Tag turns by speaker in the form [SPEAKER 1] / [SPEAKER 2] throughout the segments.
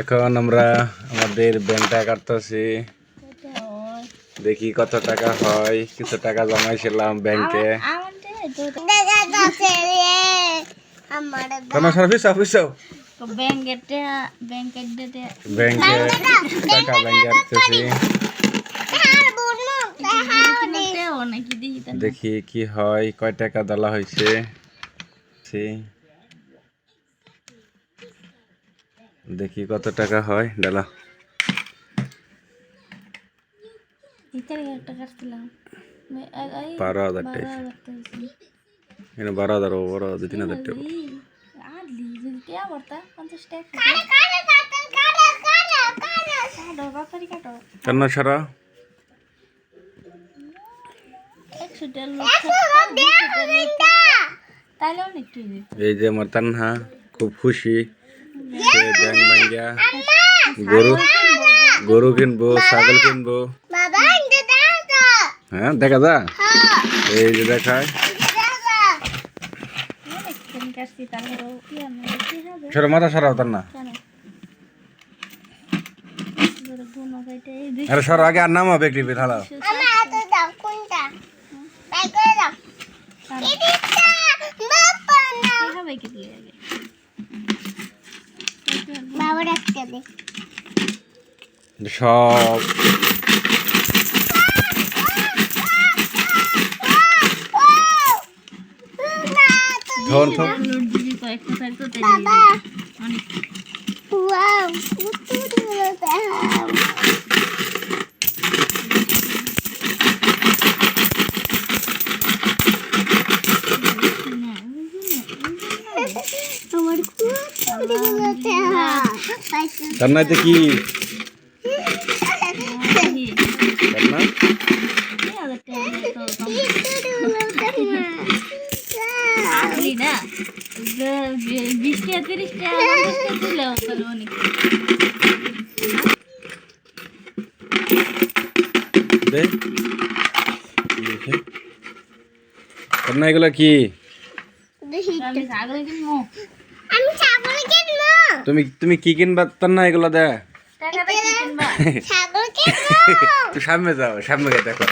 [SPEAKER 1] এখন আমরা আমাদের ব্যাংকটা কাটতেছি। দেখি কত টাকা হয় কিছু টাকা জমাইছিলাম ব্যাংকে তোমার সার্ভিস অফিস ব্যাংকে টাকা ব্যাংকে আসতেছি দেখি কি হয় কয় টাকা দেওয়া হয়েছে? সে- দেখি কত টাকা হয় ডালা বারো হাজার টাকা। এখানে বারো হাজার বারো হাজার তিন হাজার টাকা।
[SPEAKER 2] আদলি যদি কে বর্তা পঞ্চাশ টাকা
[SPEAKER 3] কারে কারে কারে কারে কারে কারে
[SPEAKER 2] কাটো বাপারি কাটো
[SPEAKER 1] কেন সারা
[SPEAKER 2] একশো টাকা। অনেক
[SPEAKER 1] এই যে আমার তান্হা খুব খুশি। সে ব্যাংক ব্যাংকা গরু গরু কিনবো ছাগল কিনবো। হ্যাঁ দেখা যা।
[SPEAKER 3] হ্যাঁ।
[SPEAKER 1] এই যে দেখায়। সরো মাথা সরাও তার না আরে সরো আগে আর নাম হবে একটি থালা
[SPEAKER 3] না
[SPEAKER 2] কি হবে কি দিয়ে আগে।
[SPEAKER 3] বাবা রাখতে দে।
[SPEAKER 1] সব। ধর ধর।
[SPEAKER 2] কয়েকটা তাই
[SPEAKER 3] বাবা।
[SPEAKER 2] অনেক।
[SPEAKER 3] ওয়াও কুতুরিগুলো দেখাও আমার কুতুরিগুলো দেখাও পাইছো
[SPEAKER 1] তার নাইতে কি তার না
[SPEAKER 2] বিশ টাকা তিরিশ টাকা পঞ্চাশ টাকা দিলেও তাহলে অনেক
[SPEAKER 1] দে কি? লিখে? তার না এগুলো কি?
[SPEAKER 2] আমি ছাগল কিনবো।
[SPEAKER 1] তুমি তুমি কি কিনবা? তার না এগুলো দে।
[SPEAKER 2] টাকা দিয়ে
[SPEAKER 1] তুই সামনে যাও সামনে গিয়ে দেখো।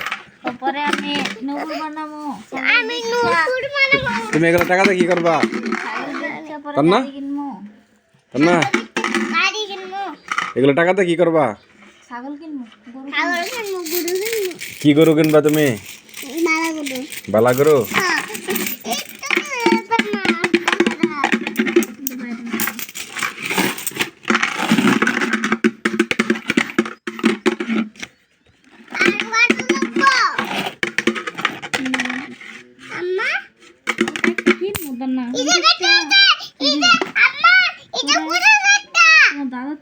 [SPEAKER 1] তুমি এগুলো টাকাতে কি করবা? তার না? তার না? এগুলো টাকাতে কি করবা? কি গরু কিনবা তুমি?
[SPEAKER 3] বালা গরু
[SPEAKER 2] আমার দাদা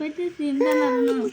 [SPEAKER 2] Pwede simba na, no?